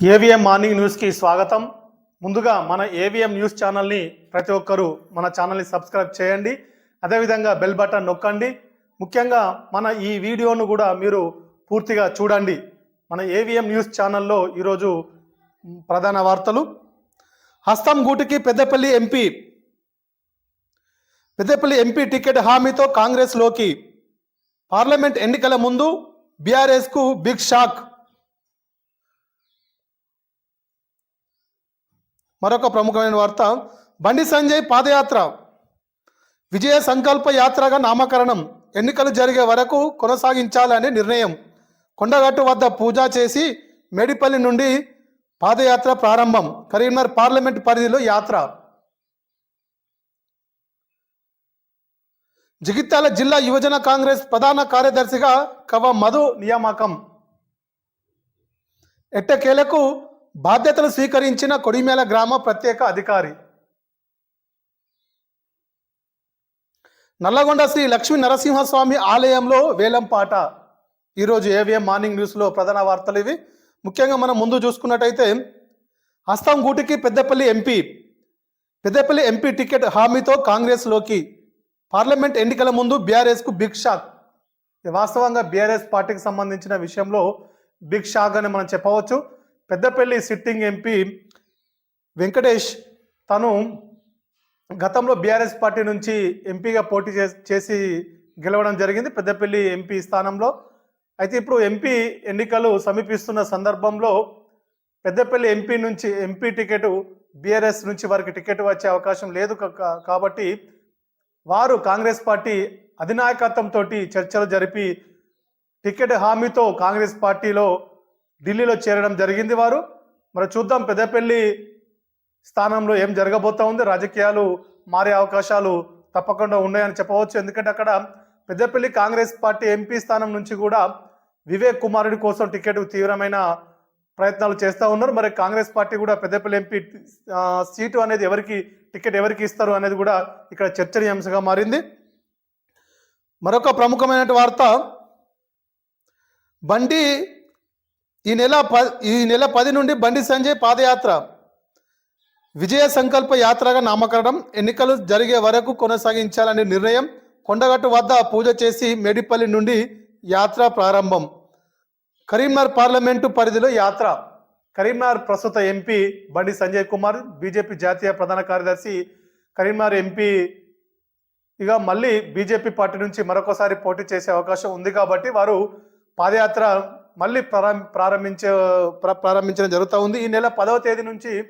AVM morning న్యూస్కి స్వాగతం. ముందుగా మన ఏవిఎం న్యూస్ ఛానల్ని ప్రతి ఒక్కరూ మన ఛానల్ని సబ్స్క్రైబ్ చేయండి. అదేవిధంగా బెల్ బటన్ నొక్కండి. ముఖ్యంగా మన ఈ వీడియోను కూడా మీరు పూర్తిగా చూడండి. మన ఏవిఎం న్యూస్ ఛానల్లో ఈరోజు ప్రధాన వార్తలు. హస్తం గూటికి Peddapalli MP Peddapalli MP ticket హామీతో కాంగ్రెస్లోకి పార్లమెంట్ ఎన్నికల ముందు బీఆర్ఎస్కు బిగ్ షాక్ మరొక ప్రముఖమైన వార్త బండి సంజయ్ పాదయాత్ర. విజయ సంకల్ప యాత్రగా నామకరణం. ఎన్నికలు జరిగే వరకు కొనసాగించాలనే నిర్ణయం. కొండగట్టు వద్ద పూజ చేసి మేడిపల్లి నుండి పాదయాత్ర ప్రారంభం. కరీంనగర్ పార్లమెంట్ పరిధిలో యాత్ర. జగిత్యాల జిల్లా యువజన కాంగ్రెస్ ప్రధాన కార్యదర్శిగా కవ మధు నియామకం. ఎట్టకేలకు బాధ్యతలు స్వీకరించిన కొడిమేల గ్రామ ప్రత్యేక అధికారి. నల్లగొండ శ్రీ లక్ష్మీ నరసింహస్వామి ఆలయంలో వేలంపాట ఈరోజు ఏవిఎం మార్నింగ్ న్యూస్లో ప్రధాన వార్తలు ఇవి. ముఖ్యంగా మనం ముందు చూసుకున్నట్టయితే హస్తం గూటికి Peddapalli MP Peddapalli MP ticket హామీతో కాంగ్రెస్లోకి. పార్లమెంట్ ఎన్నికల ముందు బీఆర్ఎస్కు బిగ్ షాక్. వాస్తవంగా బీఆర్ఎస్ పార్టీకి సంబంధించిన విషయంలో బిగ్ షాక్ అని మనం చెప్పవచ్చు. పెద్దపల్లి సిట్టింగ్ ఎంపీ వెంకటేష్ తను గతంలో బీఆర్ఎస్ పార్టీ నుంచి ఎంపీగా పోటీ చే- చేసి గెలవడం జరిగింది పెద్దపల్లి ఎంపీ స్థానంలో. అయితే ఇప్పుడు ఎంపీ ఎన్నికలు సమీపిస్తున్న సందర్భంలో పెద్దపల్లి ఎంపీ నుంచి ఎంపీ టికెట్ బీఆర్ఎస్ నుంచి వారికి టికెట్ వచ్చే అవకాశం లేదు కాబట్టి వారు కాంగ్రెస్ పార్టీ అధినాయకత్వంతో చర్చలు జరిపి టికెట్ హామీతో కాంగ్రెస్ పార్టీలో ఢిల్లీలో చేరడం జరిగింది వారు. మరి చూద్దాం పెద్దపల్లి స్థానంలో ఏం జరగబోతా ఉంది. రాజకీయాలు మారే అవకాశాలు తప్పకుండా ఉన్నాయని చెప్పవచ్చు. ఎందుకంటే అక్కడ పెద్దపల్లి కాంగ్రెస్ పార్టీ ఎంపీ స్థానం నుంచి కూడా వివేక్ కుమారుడి కోసం టికెట్ తీవ్రమైన ప్రయత్నాలు చేస్తూ ఉన్నారు. మరి కాంగ్రెస్ పార్టీ కూడా పెద్దపల్లి ఎంపీ సీటు అనేది ఎవరికి టికెట్ ఎవరికి ఇస్తారు అనేది కూడా ఇక్కడ చర్చనీయాంశంగా మారింది. మరొక ప్రముఖమైన వార్త బండి ఈ నెల ప ఈ నెల పది నుండి బండి సంజయ్ పాదయాత్ర. విజయ సంకల్ప యాత్రగా నామకరణం. ఎన్నికలు జరిగే వరకు కొనసాగించాలనే నిర్ణయం కొండగట్టు వద్ద పూజ చేసి మేడిపల్లి నుండి యాత్ర ప్రారంభం. కరీంనగర్ పార్లమెంటు పరిధిలో యాత్ర. కరీంనగర్ ప్రస్తుత ఎంపీ బండి సంజయ్ కుమార్ బీజేపీ జాతీయ ప్రధాన కార్యదర్శి కరీంనగర్ ఎంపీ. ఇక మళ్ళీ బీజేపీ పార్టీ నుంచి మరొకసారి పోటీ చేసే అవకాశం ఉంది కాబట్టి వారు పాదయాత్ర మళ్ళీ ప్రారం ప్రారంభించే ప్ర- ప్రారంభించడం జరుగుతూ ఉంది. ఈ నెల పదవ తేదీ నుంచి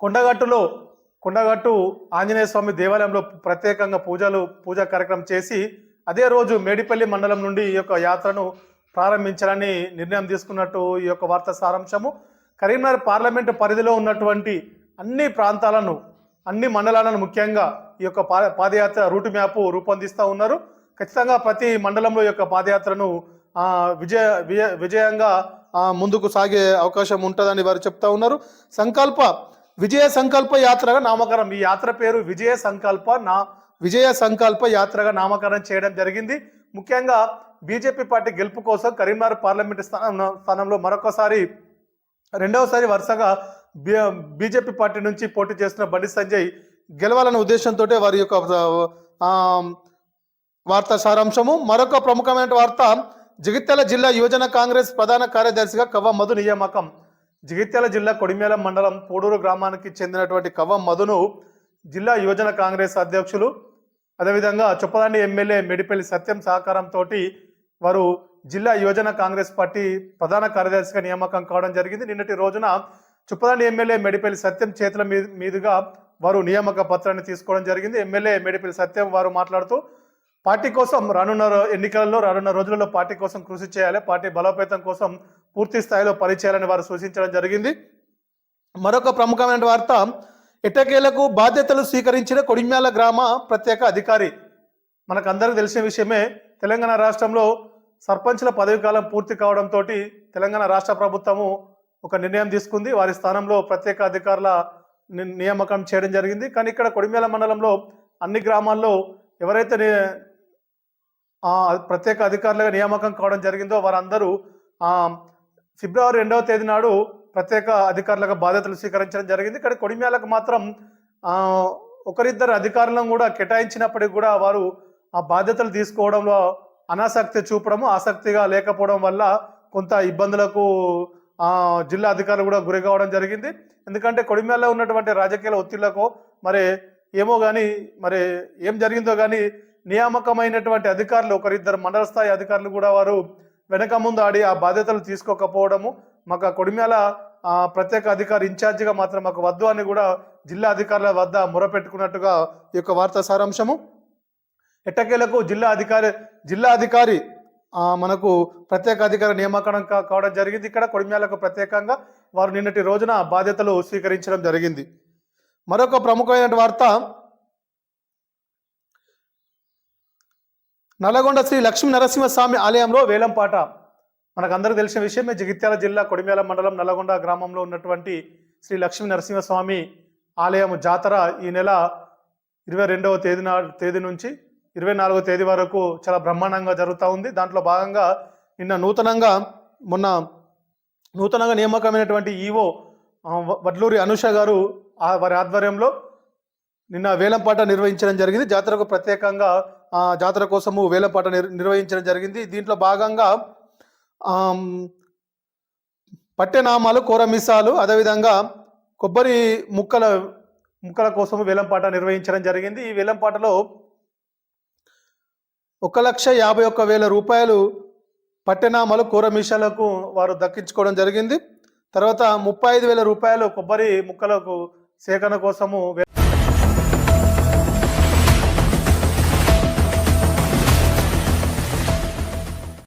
కొండగట్టులో కొండగట్టు ఆంజనేయ స్వామి దేవాలయంలో ప్రత్యేకంగా పూజలు పూజా కార్యక్రమం చేసి అదే రోజు మేడిపల్లి మండలం నుండి ఈ యొక్క యాత్రను ప్రారంభించాలని నిర్ణయం తీసుకున్నట్టు ఈ యొక్క వార్త సారాంశము. కరీంనగర్ పార్లమెంటు పరిధిలో ఉన్నటువంటి అన్ని ప్రాంతాలను అన్ని మండలాలను ముఖ్యంగా ఈ యొక్క పా పాదయాత్ర రూట్ మ్యాప్ రూపొందిస్తూ ఉన్నారు. ఖచ్చితంగా ప్రతి మండలంలో ఈ యొక్క పాదయాత్రను విజయ విజయ విజయంగా ముందుకు సాగే అవకాశం ఉంటుందని వారు చెప్తా ఉన్నారు. సంకల్ప విజయ సంకల్ప యాత్రగా నామకరణం. ఈ యాత్ర పేరు విజయ సంకల్ప నా విజయ సంకల్ప యాత్రగా నామకరణం చేయడం జరిగింది. ముఖ్యంగా బీజేపీ పార్టీ గెలుపు కోసం కరీంనగర్ పార్లమెంట్ స్థానం స్థానంలో మరొకసారి రెండవసారి వరుసగా బి- బీజేపీ పార్టీ నుంచి పోటీ చేస్తున్న బండి సంజయ్ గెలవాలనే ఉద్దేశంతో వారి యొక్క వార్త వార్తా సారాంశము. మరొక ప్రముఖమైన వార్త జగిత్యాల జిల్లా యువజన కాంగ్రెస్ ప్రధాన కార్యదర్శిగా కవ్వ మధు నియామకం. జగిత్యాల జిల్లా కొడిమేల మండలం పూడూరు గ్రామానికి చెందినటువంటి కవ్వ మధును జిల్లా యువజన కాంగ్రెస్ అధ్యక్షులు అదేవిధంగా చొప్పదండి ఎమ్మెల్యే మెడిపల్లి సత్యం సహకారంతో వారు జిల్లా యువజన కాంగ్రెస్ పార్టీ ప్రధాన కార్యదర్శిగా నియామకం కావడం జరిగింది. నిన్నటి రోజున చుప్పదండి ఎమ్మెల్యే మెడిపల్లి సత్యం చేతుల మీద మీదుగా వారు నియామక పత్రాన్ని తీసుకోవడం జరిగింది. ఎమ్మెల్యే మెడిపల్లి సత్యం వారు మాట్లాడుతూ పార్టీ కోసం రానున్న ఎన్నికలలో రానున్న రోజులలో పార్టీ కోసం కృషి చేయాలి. పార్టీ బలోపేతం కోసం పూర్తి స్థాయిలో పనిచేయాలని వారు సూచించడం జరిగింది. మరొక ప్రముఖమైన వార్త ఎట్టకేలకు బాధ్యతలు స్వీకరించిన కొడిమ్యాల గ్రామ ప్రత్యేక అధికారి. మనకు అందరికీ తెలిసిన విషయమే తెలంగాణ రాష్ట్రంలో సర్పంచ్ల పదవి కాలం పూర్తి కావడంతో తెలంగాణ రాష్ట్ర ప్రభుత్వము ఒక నిర్ణయం తీసుకుంది. వారి స్థానంలో ప్రత్యేక అధికారుల ని- నియామకం చేయడం జరిగింది. కానీ ఇక్కడ కొడిమేల మండలంలో అన్ని గ్రామాల్లో ఎవరైతే ప్రత్యేక అధికారులుగా నియామకం కావడం జరిగిందో వారందరూ ఫిబ్రవరి రెండవ తేదీ నాడు ప్రత్యేక అధికారులుగా బాధ్యతలు స్వీకరించడం జరిగింది. ఇక్కడ కొడిమ్యాలకు మాత్రం ఒకరిద్దరు అధికారులను కూడా కేటాయించినప్పటికీ కూడా వారు ఆ బాధ్యతలు తీసుకోవడంలో అనాసక్తి చూపడము ఆసక్తిగా లేకపోవడం వల్ల కొంత ఇబ్బందులకు జిల్లా అధికారులు కూడా గురి కావడం జరిగింది. ఎందుకంటే కొడిమ్యాల్లో ఉన్నటువంటి రాజకీయ ఒత్తిళ్ళకు మరి ఏమో కానీ మరి ఏం జరిగిందో కానీ నియామకమైనటువంటి అధికారులు ఒకరిద్దరు మండల స్థాయి అధికారులు కూడా వారు వెనక ముందు ఆడి ఆ బాధ్యతలు తీసుకోకపోవడము. మాకు కొడిమేల కొడిమ్యాల ప్రత్యేక అధికారి ఇన్ఛార్జిగా మాత్రం మాకు వద్దు అని కూడా జిల్లా అధికారుల వద్ద మొరపెట్టుకున్నట్టుగా ఈ యొక్క వార్తా సారాంశము. ఎట్టకేలకు జిల్లా అధికారి జిల్లా అధికారి మనకు ప్రత్యేక అధికారి నియామకం కా- కావడం జరిగింది. ఇక్కడ కొడిమ్యాలకు ప్రత్యేకంగా వారు నిన్నటి రోజున బాధ్యతలు స్వీకరించడం జరిగింది. మరొక ప్రముఖమైన వార్త నల్లగొండ శ్రీ లక్ష్మీ నరసింహస్వామి ఆలయంలో వేలంపాట. మనకు తెలిసిన విషయమే జగిత్యాల జిల్లా కొడిమేల మండలం నల్లగొండ గ్రామంలో ఉన్నటువంటి శ్రీ లక్ష్మీ నరసింహస్వామి ఆలయం జాతర ఈ నెల ఇరవై రెండవ తేదీ నా తేదీ నుంచి ఇరవై నాలుగో తేదీ వరకు చాలా బ్రహ్మాండంగా జరుగుతూ ఉంది. దాంట్లో భాగంగా నిన్న నూతనంగా మొన్న నూతనంగా నియామకమైనటువంటి ఈవో వడ్లూరి అనుష గారు ఆ వారి ఆధ్వర్యంలో నిన్న వేలంపాట నిర్వహించడం జరిగింది. జాతరకు ప్రత్యేకంగా జాతర కోసము వేలంపాట నిర్ నిర్వహించడం జరిగింది. దీంట్లో భాగంగా పట్టెనామాలు కూరమిసాలు అదేవిధంగా కొబ్బరి ముక్కల ముక్కల కోసము వేలంపాట నిర్వహించడం జరిగింది. ఈ వేలంపాటలో ఒక లక్ష యాభై ఒక్క వేల రూపాయలు పట్టెనామాలు కూరమిషాలకు వారు దక్కించుకోవడం జరిగింది. తర్వాత ముప్పై ఐదు వేల రూపాయలు కొబ్బరి ముక్కలకు సేకరణ కోసము వే-